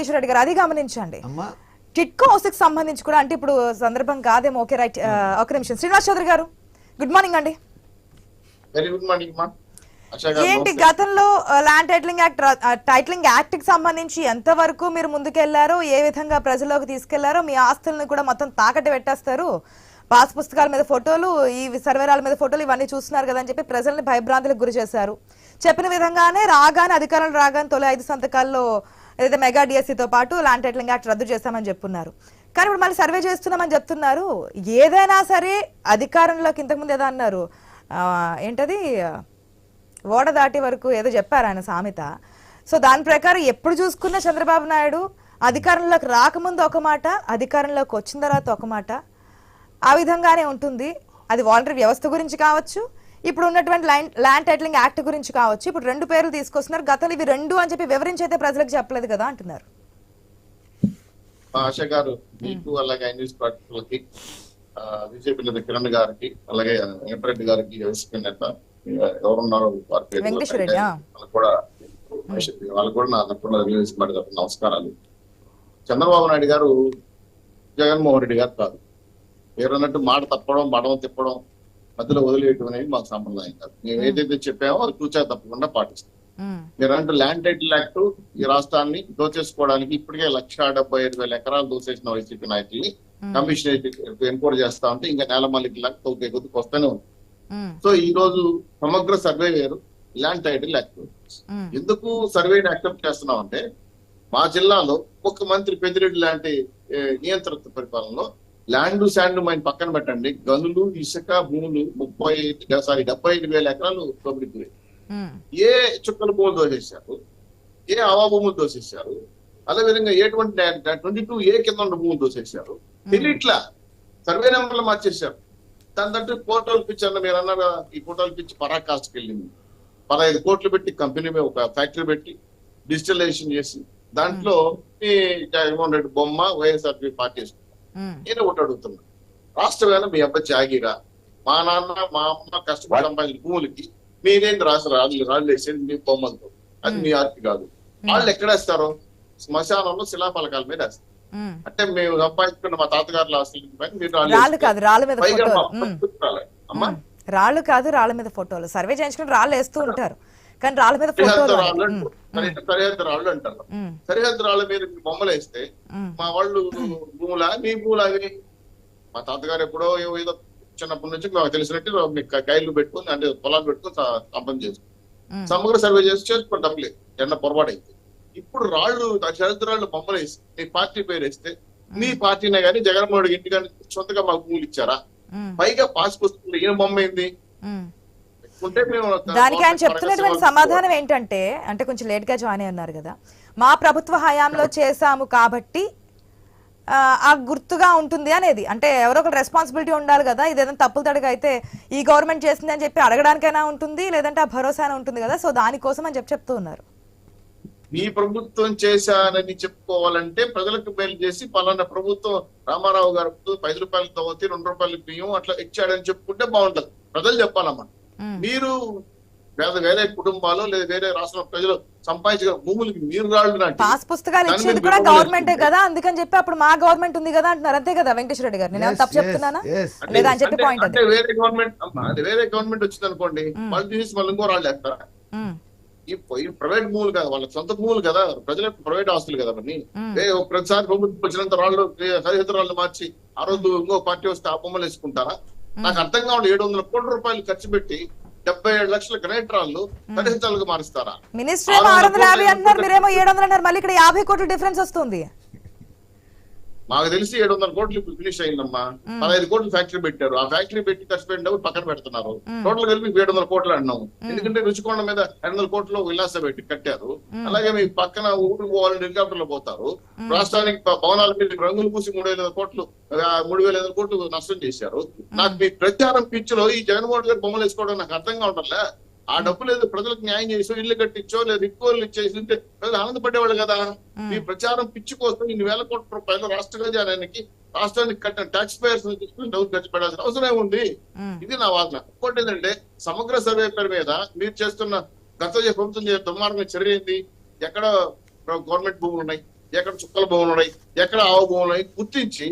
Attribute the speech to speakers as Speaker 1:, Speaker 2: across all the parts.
Speaker 1: కిషోర్ రెడ్డి గారు అది గమనించండి.
Speaker 2: అమ్మా.
Speaker 1: టిట్కో హౌస్కి సంబంధించి కూడా అంటే ఇప్పుడు సందర్భం కాదేమో ఓకే రైట్ ఒక నిమిషం. శ్రీనివాస్ చౌదరి గారు గుడ్ మార్నింగ్ అండి.
Speaker 3: వెరీ గుడ్ మార్నింగ్ మా
Speaker 1: ఏంటి. గతంలో ల్యాండ్ టైటిలింగ్ యాక్ట్ టైటిలింగ్ యాక్ట్కి సంబంధించి ఎంతవరకు మీరు ముందుకెళ్ళారో ఏ విధంగా ప్రజల్లోకి తీసుకెళ్ళారో మీ ఆస్తులను కూడా మొత్తం తాకట్టు పెట్టేస్తారు. పాస్ పుస్తకాల మీద ఫోటోలు ఈ సర్వేరాల మీద ఫోటోలు ఇవన్నీ చూస్తున్నారు కదా అని చెప్పి ప్రజల్ని భయభ్రాంతులకు గురి చేశారు. చెప్పిన విధంగానే రాగానే అధికారులు రాగానే తొలి ఐదు సంతకాల్లో ఏదైతే మెగా డిఎస్సితో పాటు ల్యాండ్ టైటిలింగ్ యాక్ట్ రద్దు చేస్తామని చెప్పున్నారు. కానీ ఇప్పుడు మళ్ళీ సర్వే చేస్తున్నామని చెప్తున్నారు. ఏదైనా సరే అధికారంలోకి ఇంతకుముందు ఏదో అన్నారు. ఏంటది? ఓడ దాటి వరకు ఏదో చెప్పారు ఆయన సామెత. సో దాని ప్రకారం ఎప్పుడు చూసుకున్న చంద్రబాబు నాయుడు అధికారంలోకి రాకముందు ఒక మాట అధికారంలోకి వచ్చిన తర్వాత ఒక మాట. ఆ విధంగానే ఉంటుంది. అది వాలంటరీ వ్యవస్థ గురించి కావచ్చు ఇప్పుడు ఉన్నటువంటి ల్యాండ్ ల్యాండ్ టైటిలింగ్ యాక్ట్ గురించి కావచ్చు ఇప్పుడు రెండు పేర్లు తీసుకొస్తున్నారు. గతంలో ఇవి రెండు అని చెప్పి వివరించి అయితే ప్రజలకు చెప్పలేదు కదా అంటున్నారు.
Speaker 3: ఆశా గారు మీకు అలాగే న్యూస్ పార్టీలకి బీజేపీ నేత కిరణ్ గారికి అలాగే వెంకటరెడ్డి గారికి ఎస్పీ నేత ఎవరున్నారో వారి పేరు కూడా వాళ్ళకు కూడా నా రిలీజ్ పడి నమస్కారాలు. చంద్రబాబు నాయుడు గారు జగన్మోహన్ రెడ్డి గారు కాదు. మీరు అన్నట్టు మాట తప్పడం మడమ తిప్పడం మధ్యలో వదిలేయటం అనేది మాకు సంప్రదాయం కాదు. మేము ఏదైతే చెప్పామో అది కూర్చో తప్పకుండా పాటిస్తాం. మీరు అంటే ల్యాండ్ టైటిల్ యాక్ట్ ఈ రాష్ట్రాన్ని దోచేసుకోవడానికి ఇప్పటికే లక్ష డెబ్బై ఐదు వేల ఎకరాలు దోచేసిన వైసీపీ నాయకుల్ని కమిషన్ ఎన్క్వైరీ చేస్తా ఉంటే ఇంకా నేల మల్లికి కొద్దికి వస్తూనే ఉంది. సో ఈ రోజు సమగ్ర సర్వే వేరు ల్యాండ్ టైటిల్ యాక్ట్. ఎందుకు సర్వేని యాక్సెప్ట్ చేస్తున్నాం అంటే మా జిల్లాలో ఒక మంత్రి పెద్దిరెడ్డి లాంటి నియంత్రిత పరిపాలనలో ల్యాండ్ శాండ్ మైన్ పక్కన పెట్టండి. గనులు ఇసుక భూములు ముప్పై సారీ డెబ్బై ఐదు వేల ఎకరాలు.
Speaker 1: ఉమ్,
Speaker 3: ఏ చుక్కల భూములు దోసేశారు? ఏ హవా భూములు దోసేశారు? అదే విధంగా ఎటువంటి ట్వంటీ టూ ఏ కింద ఉన్న భూములు దోసేశారు? తెలియట్లా సర్వే నెంబర్లు మార్చేశారు. దాని తట్టు ఫోటోలు పిచ్చి అన్న మీరు అన్నారు ఈ ఫోటోలు పిచ్చి పరాకాష్కి వెళ్ళింది. పదహైదు కోట్లు పెట్టి కంపెనీ మీద ఒక ఫ్యాక్టరీ పెట్టి డిజిటలైజేషన్ చేసి దాంట్లో జగన్మోహన్ రెడ్డి బొమ్మ వైఎస్ఆర్పీ పార్టీ నేను ఒకటి అడుగుతున్నా రాష్ట్రమైన మీ అబ్బాయి జాగిరా. మా నాన్న మా అమ్మ కష్టపడి సంపాదించిన భూములకి మీరేంటి రాష్ట్ర రాజులు రాజులు వేసేది మీ బొమ్మలతో? అది మీ ఆర్తి కాదు. వాళ్ళు ఎక్కడేస్తారు శ్మశానంలో శిలాఫలకాల మీద వేస్తారు. అంటే మేము సంపాదించుకున్న మా తాతగారుల పైన మీరు రాళ్ళు
Speaker 1: రాళ్ళు కాదు రాళ్ళ మీద
Speaker 3: పైగా. అమ్మా.
Speaker 1: రాళ్ళు కాదు రాళ్ళ మీద ఫోటోలు. సర్వే చేయించుకుని రాళ్ళు వేస్తూ ఉంటారు. కానీ రాళ్ళ మీద
Speaker 3: సరిహద్దు
Speaker 1: ఫోటోలు
Speaker 3: రాళ్ళు అంటారు. సరి- సరిహద్దు రాళ్ళు అంటారు.
Speaker 1: ఉమ్,
Speaker 3: సరిహద్దు రాళ్ళ మీద బొమ్మలు వేస్తే మా వాళ్ళు భూముల మీ భూములు అవి మా తాతగారు ఎప్పుడో ఏదో చిన్నప్పటి నుంచి మాకు తెలిసినట్టు మీకు కైలు పెట్టుకుని అంటే పొలాలు పెట్టుకుని స- సంపద చేసుకుని. సమగ్ర సర్వే చేసి చేసుకోండి తప్పలేదు ఎన్న పొరపాటు అయితే. ఇప్పుడు రాళ్ళు చరిత్ర రాళ్ళు బొమ్మలు వేసి మీ పార్టీ పేరు వేస్తే మీ పార్టీనే కానీ జగన్మోహన్ రెడ్డి ఇంటి కానీ సొంతగా మాకు భూములు ఇచ్చారా? పైగా పాస్ పుస్తకంలో ఈయన బొమ్మ ఏంది?
Speaker 1: దానికి ఆయన చెప్తున్నటువంటి సమాధానం ఏంటంటే అంటే కొంచెం లేట్గా జాయిన్ అయి ఉన్నారు కదా. మా ప్రభుత్వ హయాంలో చేశాము కాబట్టి ఆ, గుర్తుగా ఉంటుంది అనేది. అంటే ఎవరో ఒకరు రెస్పాన్సిబిలిటీ ఉండాలి కదా. ఇది ఏదైనా తప్పులు తడగా అయితే ఈ గవర్నమెంట్ చేసింది అని చెప్పి అడగడానికైనా ఉంటుంది లేదంటే ఆ భరోసా అయినా ఉంటుంది కదా. సో దానికోసం అని చెప్పి చెప్తూ ఉన్నారు.
Speaker 3: మీ ప్రభుత్వం చేశానని చెప్పుకోవాలంటే ప్రజలకు మేలు చేసి పలానా ప్రభుత్వం రామారావు గారు పది రూపాయలు తవ్వుతి రెండు రూపాయలు బియ్యం అట్లా ఇచ్చాడని చెప్పుకుంటే బాగుంటది. ప్రజలు చెప్పాలమ్మా
Speaker 1: ఉమ్,
Speaker 3: మీరు వేరే వేరే కుటుంబాలు లేదా వేరే రాష్ట్ర ప్రజలు సంపాదించిన భూములకి మీరు రాళ్ళు నాటి.
Speaker 1: పాస్ పుస్తకాలు ఇచ్చేది కూడా గవర్నమెంటే. కదా? అందుకని చెప్పి అప్పుడు మా గవర్నమెంట్ ఉంది కదా అంటున్నారు. అంతే కదా వెంకటేశ్వర గారు? నేను తప్పు చెప్తున్నానా. లేదా అని చెప్పి
Speaker 3: అంటే-
Speaker 1: పాయింట్
Speaker 3: అంటే
Speaker 1: అది
Speaker 3: వేరే గవర్నమెంట్ అమ్మా, అది వేరే గవర్నమెంట్ వచ్చింది అనుకోండి. వాళ్ళు తీసి మళ్ళీ ఇంకో రాళ్ళు వేస్తారా ఈ ప్రైవేట్ భూములు కదా వాళ్ళ సొంత భూములు కదా ప్రజల ప్రైవేట్ ఆస్తులు కదా ఒక ప్రతిసారి ప్రభుత్వం వచ్చినంత రాళ్ళు సరిహద్దు రాళ్ళు మార్చి ఆ రోజు ఇంకో పార్టీ వస్తే ఆ బొమ్మలు వేసుకుంటారా? నాకు అర్థం కావాలి ఏడు వందల కోట్ల రూపాయలు ఖర్చు పెట్టి డెబ్బై ఏడు లక్షల గ్రానైట్ రాళ్ళు సరిహద్దులకు మారుస్తారా?
Speaker 1: మినిస్టర్ ఆరు వందల యాభై అంటున్నారు మీరేమో ఏడు వందలు అన్నారు మళ్ళీ ఇక్కడ యాభై కోట్ల డిఫరెన్స్ వస్తుంది.
Speaker 3: మాకు తెలిసి ఏడు వందల కోట్లు ఇప్పుడు ఫినిష్ అయిందమ్మా. పదహైదు కోట్లు ఫ్యాక్టరీ పెట్టారు. ఆ ఫ్యాక్టరీ పెట్టి ఖర్చు పెట్టిన డబ్బులు పక్కన పెడుతున్నారు. టోటల్ కలిపి ఏడు వందల కోట్లు అన్నాము ఎందుకంటే రుచికొండ మీద రెండు వందల కోట్లు విలాస పెట్టి కట్టారు. అలాగే మీ పక్కన ఊరికి పోవాలని హెలికాప్టర్లో పోతారు. రాష్ట్రానికి భవనాల మీద రంగులు పూసి మూడు వేల కోట్లు మూడు వేల ఐదు కోట్లు నష్టం చేశారు. నాకు మీ ప్రచారం పిచ్చిలో ఈ జగన్మోహన్ గారు బొమ్మలు వేసుకోవడం నాకు అర్థం కావట్లే. ఆ డబ్బులు ఏదో ప్రజలకు న్యాయం చేసో ఇల్లు కట్టించో లేదా రిక్కోలు ఇచ్చేసి ఉంటే ప్రజలు ఆనందపడేవాళ్ళు కదా. మీ ప్రచారం పిచ్చి కోసం ఇన్ని వేల కోట్ల రూపాయలు రాష్ట్ర ఖజానానికి రాష్ట్రానికి కట్టిన ట్యాక్స్ పేయర్స్ డబ్బులు ఖర్చు పెట్టాల్సిన అవసరం ఉంది ఇది నా వాదన. ఇంకోటి ఏంటంటే సమగ్ర సర్వే పేరు మీద మీరు చేస్తున్న గత ప్రభుత్వం దుర్మార్గం చర్య ఏంది ఎక్కడ గవర్నమెంట్ భూములు ఉన్నాయి? ఎక్కడ చుక్కల భూములు ఉన్నాయి? ఎక్కడ ఆవు భూములు ఉన్నాయి? గుర్తించి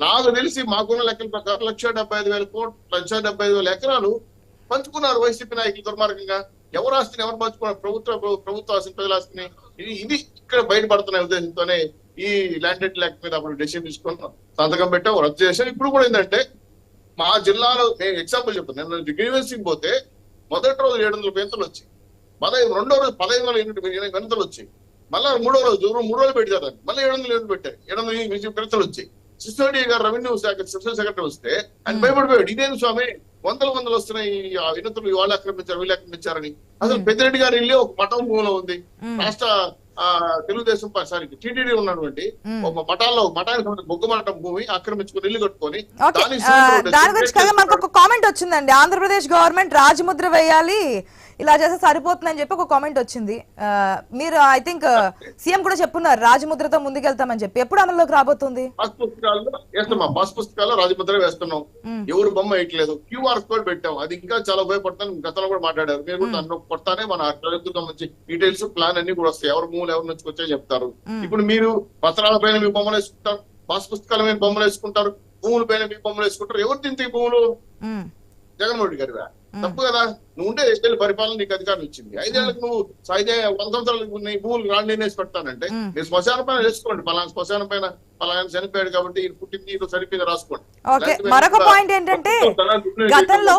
Speaker 3: నాకు తెలిసి మాకున్న లెక్కల ప్రకారం లక్ష డెబ్బై ఐదు వేల కోట్లు లక్ష డెబ్బై ఐదు వేల ఎకరాలు పంచుకున్నారు వైసీపీ నాయకులు దుర్మార్గంగా. ఎవరు ఆస్తిని ఎవరు పంచుకున్నారు? ప్రభుత్వ ప్రభుత్వ ఆస్తిని ప్రజల ఆస్తిని. ఇది ఇది ఇక్కడ బయటపడుతున్న ఉద్దేశంతోనే ఈ ల్యాండెడ్ ల్యాక్ మీద అప్పుడు డెసిషన్ తీసుకున్నాం. సంతకం పెట్టాం రద్దు చేసాం ఇప్పుడు కూడా ఏంటంటే మా జిల్లాలో నేను ఎగ్జాంపుల్ చెప్తాను నేను గ్రీవెన్సింగ్ పోతే మొదటి రోజు ఏడు వందల పెంతలు వచ్చాయి. పదహైదు రెండో రోజు పదహైదు వందల ఎనిమిది పెంతలు వచ్చాయి. మళ్ళీ మూడో రోజు మూడు రోజులు పెట్టారు మళ్ళీ ఏడు వందల ఎనిమిది పెట్టారు. ఏడు వందల ఎనిమిది పెంతలు వచ్చాయి. సిస్టర్డీ గారు రెవెన్యూ శాఖ స్పెషల్ సెక్రటరీ వస్తే ఆయన భయపడిపోయాడు. ఇదేం స్వామి? వందల వందలు వస్తున్నాయి. వినతులు వాళ్ళు ఆక్రమించారు వీళ్ళు ఆక్రమించారని. అసలు పెద్దిరెడ్డి గారి ఇల్లు ఒక మఠం భూమిలో ఉంది. రాష్ట్ర ఆ, తెలుగుదేశం సారీ టీటీడీ ఉన్నటువంటి ఒక మఠాల్లో మఠానికి బొగ్గు మఠం భూమి ఆక్రమించుకుని ఇల్లు కట్టుకొని
Speaker 1: దాని గురించి మనకు ఒక కామెంట్ వచ్చిందండి. ఆంధ్రప్రదేశ్ గవర్నమెంట్ రాజముద్ర వేయాలి ఇలా చేస్తే సరిపోతుందని చెప్పి ఒక కామెంట్ వచ్చింది. మీరు ఐ థింక్ సీఎం కూడా చెప్పున్నారు రాజముద్రతో ముందుకెళ్తామని చెప్పి. ఎప్పుడు అమల్లోకి రాబోతుంది?
Speaker 3: పాస్ పుస్తకాల్లో వేస్తున్నాం. పుస్తకాల్లో రాజముద్ర వేస్తున్నాం. ఎవరు బొమ్మ వేయట్లేదు. క్యూఆర్ కోడ్ పెట్టాం. అది ఇంకా చాలా ఉపయోగపడుతుంది గతంలో కూడా మాట్లాడారు. మీరు కూడా దాంట్లో కొడతానే మన ప్రభుత్వం సంబంధించి డీటెయిల్స్ ప్లాన్ అన్ని కూడా వస్తాయి. ఎవరు మూలు ఎవరు నుంచి వచ్చాయో చెప్తారు. ఇప్పుడు మీరు పత్రాల పైన మీ బొమ్మలు వేసుకుంటారు. పాస్ పుస్తకాల మీద బొమ్మలు వేసుకుంటారు. భూముల పైన మీ బొమ్మలు వేసుకుంటారు. ఎవరు తింటే భూములు? జగన్మోహన్ రెడ్డి గారివా? తప్పు కదా. నువ్వు ఉంటే ఐదేళ్ళ పరిపాలన నీకు అధికారం ఇచ్చింది. ఐదేళ్ళకు నువ్వు ఐదే వంద సంవత్సరాలకు నీ భూములు రాండి నేసి పెడతానంటే మీరు శ్మశానం పైన వేసుకోండి. పలానా శ్మశానం పైన పలానా చనిపోయాడు కాబట్టి పుట్టింది ఈయన సరిపోయింది రాసుకోండి.
Speaker 1: ఓకే. మరొక పాయింట్ ఏంటంటే గతంలో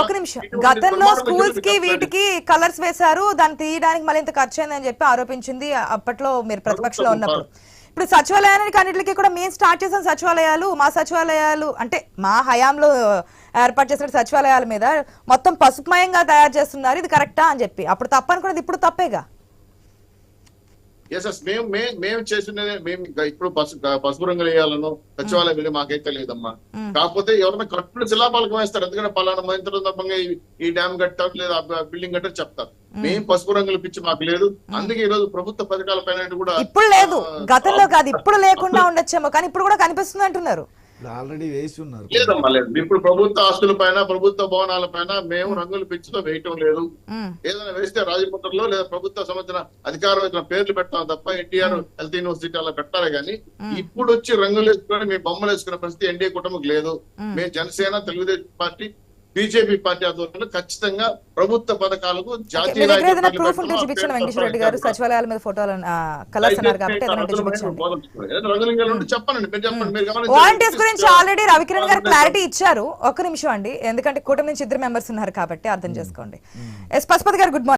Speaker 1: ఒక నిమిషం. గతంలో స్కూల్స్కి వీటికి కలర్స్ వేశారు. దాన్ని తీయడానికి మళ్ళీ ఇంత ఖర్చు అయిందని చెప్పి ఆరోపించింది అప్పట్లో మీరు ప్రతిపక్షంలో ఉన్నప్పుడు. ఇప్పుడు సచివాలయానికి అన్నిటికీ కూడా మేము స్టార్ట్ చేసిన సచివాలయాలు మా సచివాలయాలు అంటే మా హయాంలో ఏర్పాటు చేసిన సచివాలయాల మీద మొత్తం పసుపుమయంగా తయారు చేస్తున్నారు. ఇది కరెక్టా అని చెప్పి. అప్పుడు తప్పనుకున్నది ఇప్పుడు తప్పేగా?
Speaker 3: ఎస్ ఎస్ మేము మేము చేసినదే మేము ఇప్పుడు పసు పసుపు రంగులు వేయాలను సచివాలయం వెళ్ళి మాకైతే లేదమ్మా. కాకపోతే ఎవరైనా కట్టుడు శిలాపాలకం వేస్తారు. ఎందుకంటే పలానా మంత్రి సందర్భంగా ఈ- డ్యామ్ కట్టారు లేదా బిల్డింగ్ కట్టారు చెప్తారు. మేము. పసుపు రంగులు పిచ్చి మాకు లేదు. అందుకే ఈ రోజు ప్రభుత్వ పథకాల పైన కూడా
Speaker 1: ఇప్పుడు లేదు. గతంలో కాదు ఇప్పుడు లేకుండా ఉండొచ్చేమో కానీ ఇప్పుడు కూడా కనిపిస్తుంది అంటున్నారు.
Speaker 2: ఆల్రెడీ వేసి ఉన్నారు.
Speaker 3: లేదమ్మా లేదు. ఇప్పుడు ప్రభుత్వ ఆస్తుల పైన ప్రభుత్వ భవనాల పైన మేము రంగులు పిచ్చితో వేయటం లేదు. ఏదైనా వేస్తే రాజముద్రలో లేదా ప్రభుత్వ సంబంధించిన అధికారం వచ్చిన పేర్లు పెట్టాం తప్ప ఎన్టీఆర్ హెల్త్ యూనివర్సిటీ అలా పెట్టాలి కానీ ఇప్పుడు వచ్చి రంగులు వేసుకొని మీ బొమ్మలు వేసుకునే పరిస్థితి ఎన్డీఏ కుటుంబం లేదు. మేము Janasena Telugu Desam party BJP party ఆధ్వర్యంలో ఖచ్చితంగా ప్రభుత్వ పథకాలకు జాతీయ
Speaker 1: సచివాలయాల మీద ఫోటోలు. వాలంటీర్స్ గురించి ఆల్రెడీ రవికిరణ్ గారు క్లారిటీ ఇచ్చారు. ఒక్క నిమిషం అండి ఎందుకంటే కూటమి నుంచి ఇద్దరు మెంబర్స్ ఉన్నారు కాబట్టి అర్థం చేసుకోండి. ఎస్ పశుపతి గారు గుడ్ మార్నింగ్